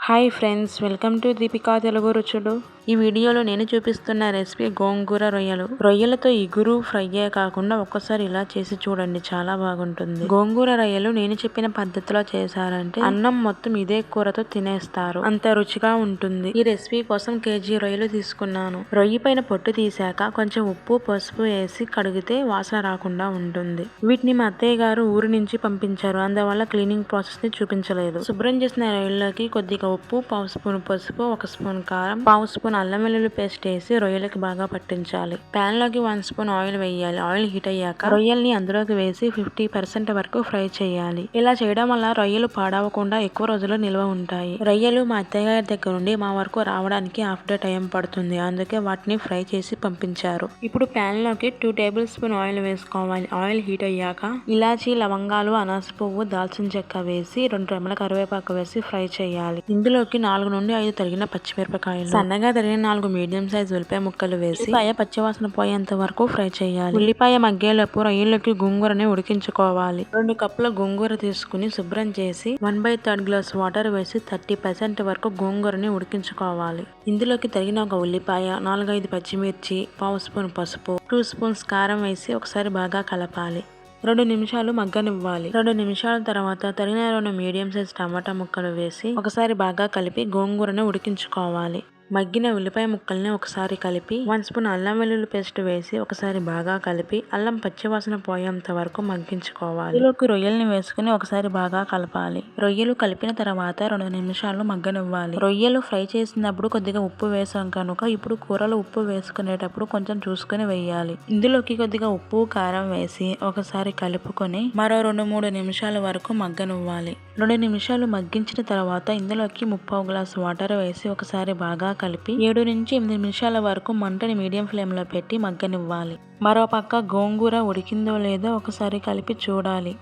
Hi friends welcome to Deepika Telugu రుచులు. ఈ వీడియోలో నేను చూపిస్తున్న రెసిపీ గోంగూర రొయ్యలు. రొయ్యలతో ఇగురు ఫ్రైయే కాకుండా ఒక్కసారి ఇలా చేసి చూడండి చాలా బాగుంటుంది. గోంగూర రొయ్యలు నేను చెప్పిన పద్ధతిలో చేశారంటే అన్నం మొత్తం ఇదే కూరతో తినేస్తారు. అంత రుచిగా ఉంటుంది. ఈ రెసిపీ కోసం కేజీ రొయ్యలు తీసుకున్నాను. రొయ్యి పైన పొట్టు తీసాక కొంచెం ఉప్పు పసుపు వేసి కడిగితే వాసన రాకుండా ఉంటుంది. వీటిని మా అత్తయ్య గారు ఊరి నుంచి పంపించారు. అందువల్ల క్లీనింగ్ ప్రాసెస్ని చూపించలేదు. శుభ్రం చేసిన రొయ్యలకి కొద్దిగా ఉప్పు పావు స్పూన్ పసుపు ఒక స్పూన్ కారం పావు స్పూన్ అల్లం వెల్లుల్లి పేస్ట్ వేసి రొయ్యలకి బాగా పట్టించాలి. ప్యాన్లోకి వన్ స్పూన్ ఆయిల్ వేయాలి. ఆయిల్ హీట్ అయ్యాక రొయ్యల్ని అందులోకి వేసి ఫిఫ్టీ పర్సెంట్ వరకు ఫ్రై చేయాలి. ఇలా చేయడం వల్ల రొయ్యలు పాడవకుండా ఎక్కువ రోజులు నిల్వ ఉంటాయి. రొయ్యలు మా అత్తయ్య గారి దగ్గర నుండి మా వరకు రావడానికి హాఫ్ డే టైం పడుతుంది. అందుకే వాటిని ఫ్రై చేసి పంపించారు. ఇప్పుడు ప్యాన్లోకి టూ టేబుల్ స్పూన్ ఆయిల్ వేసుకోవాలి. ఆయిల్ హీట్ అయ్యాక ఇలాచీ లవంగాలు అనాస పువ్వు దాల్చిన చెక్క వేసి రెండు రెమ్మల కరివేపాకు వేసి ఫ్రై చేయాలి. ఇందులోకి నాలుగు నుండి ఐదు తరిగిన పచ్చిమిరపకాయలు. సన్నగా తరిగిన నాలుగు మీడియం సైజ్ ఉల్లిపాయ ముక్కలు వేసి ఉల్లిపాయ పచ్చివాసన పోయేంత వరకు ఫ్రై చేయాలి. ఉల్లిపాయ మగ్గేలోపు రొయ్యలకి గోంగూరని ఉడికించుకోవాలి. రెండు కప్పుల గోంగూర తీసుకుని శుభ్రం చేసి one by third glass water వేసి థర్టీ పర్సెంట్ వరకు గోంగూరని ఉడికించుకోవాలి. ఇందులోకి తగిన ఒక ఉల్లిపాయ నాలుగైదు పచ్చిమిర్చి పావు స్పూన్ పసుపు టూ స్పూన్స్ కారం వేసి ఒకసారి బాగా కలపాలి. రెండు నిమిషాలు మగ్గనివ్వాలి. రెండు నిమిషాల తర్వాత తరిగిన రెండు మీడియం సైజ్ టమాటా ముక్కలు వేసి ఒకసారి బాగా కలిపి గోంగూరను ఉడికించుకోవాలి. మగ్గిన ఉల్లిపాయ ముక్కల్ని ఒకసారి కలిపి వన్ స్పూన్ అల్లం వెల్లుల్లి పేస్ట్ వేసి ఒకసారి బాగా కలిపి అల్లం పచ్చివాసన పోయేంత వరకు మగ్గించుకోవాలి. ఇందులోకి రొయ్యల్ని వేసుకుని ఒకసారి బాగా కలపాలి. రొయ్యలు కలిపిన తర్వాత రెండు నిమిషాలు మగ్గనివ్వాలి. రొయ్యలు ఫ్రై చేసినప్పుడు కొద్దిగా ఉప్పు వేసాం కనుక ఇప్పుడు కూరలో ఉప్పు వేసుకునేటప్పుడు కొంచెం చూసుకుని వేయాలి. ఇందులోకి కొద్దిగా ఉప్పు కారం వేసి ఒకసారి కలుపుకొని మరో రెండు మూడు నిమిషాల వరకు మగ్గనివ్వాలి. రెండు నిమిషాలు మగ్గించిన తర్వాత ఇందులోకి ముప్పావు గ్లాస్ వాటర్ వేసి ఒకసారి బాగా కలిపి ఏడు నుంచి ఎనిమిది నిమిషాల వరకు మంటని మీడియం ఫ్లేమ్లో పెట్టి మగ్గనివ్వాలి. మరోపక్క గోంగూర ఉడికిందో లేదో ఒకసారి కలిపి చూడాలి.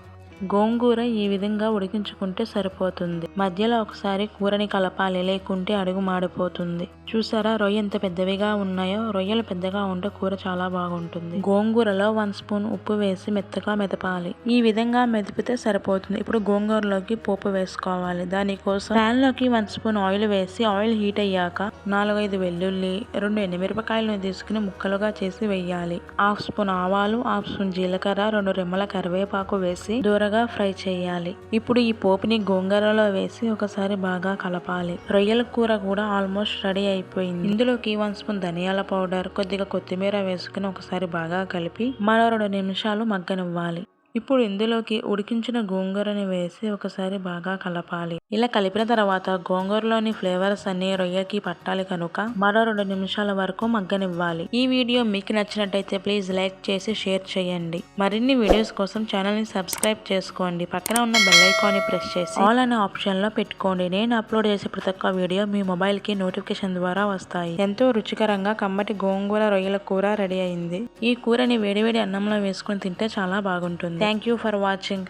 గోంగూర ఈ విధంగా ఉడికించుకుంటే సరిపోతుంది. మధ్యలో ఒకసారి కూరని కలపాలి లేకుంటే అడుగు మాడిపోతుంది. చూసారా? రొయ్య ఎంత పెద్దవిగా ఉన్నాయో? రొయ్యలు పెద్దగా ఉంటే కూర చాలా బాగుంటుంది. గోంగూరలో వన్ స్పూన్ ఉప్పు వేసి మెత్తగా మెదపాలి. ఈ విధంగా మెదిపితే సరిపోతుంది. ఇప్పుడు గోంగూరలోకి పోపు వేసుకోవాలి. దానికోసం ప్యాన్లోకి వన్ స్పూన్ ఆయిల్ వేసి ఆయిల్ హీట్ అయ్యాక నాలుగైదు వెల్లుల్లి రెండు ఎండుమిరపకాయలను తీసుకుని ముక్కలుగా చేసి వేయాలి. హాఫ్ స్పూన్ ఆవాలు హాఫ్ స్పూన్ జీలకర్ర రెండు రెమ్మల కరివేపాకు వేసి దూరగా ఫ్రై చేయాలి. ఇప్పుడు ఈ పోపుని గోంగూరలో వేసి ఒకసారి బాగా కలపాలి. రొయ్యల కూర కూడా ఆల్మోస్ట్ రెడీ అయిపోయింది. ఇందులోకి వన్ స్పూన్ ధనియాల పౌడర్ కొద్దిగా కొత్తిమీర వేసుకుని ఒకసారి బాగా కలిపి మరో రెండు నిమిషాలు మగ్గనివ్వాలి. ఇప్పుడు ఇందులోకి ఉడికించిన గోంగూరని వేసి ఒకసారి బాగా కలపాలి. ఇలా కలిపిన తర్వాత గోంగూరలోని ఫ్లేవర్స్ అన్ని రొయ్యకి పట్టాలి కనుక మరో రెండు నిమిషాల వరకు మగ్గనివ్వాలి. ఈ వీడియో మీకు నచ్చినట్టయితే ప్లీజ్ లైక్ చేసి షేర్ చేయండి. మరిన్ని వీడియోస్ కోసం ఛానల్ని సబ్స్క్రైబ్ చేసుకోండి. పక్కన ఉన్న బెల్ ప్రెస్ చేసి ఆల్ అనే ఆప్షన్లో పెట్టుకోండి. నేను అప్లోడ్ చేసే ప్రతి ఒక్క వీడియో మీ మొబైల్కి నోటిఫికేషన్ ద్వారా వస్తాయి. ఎంతో రుచికరంగా కమ్మటి గోంగూర రొయ్యల కూర రెడీ అయింది. ఈ కూరని వేడివేడి అన్నంలో వేసుకుని తింటే చాలా బాగుంటుంది. Thank you for watching.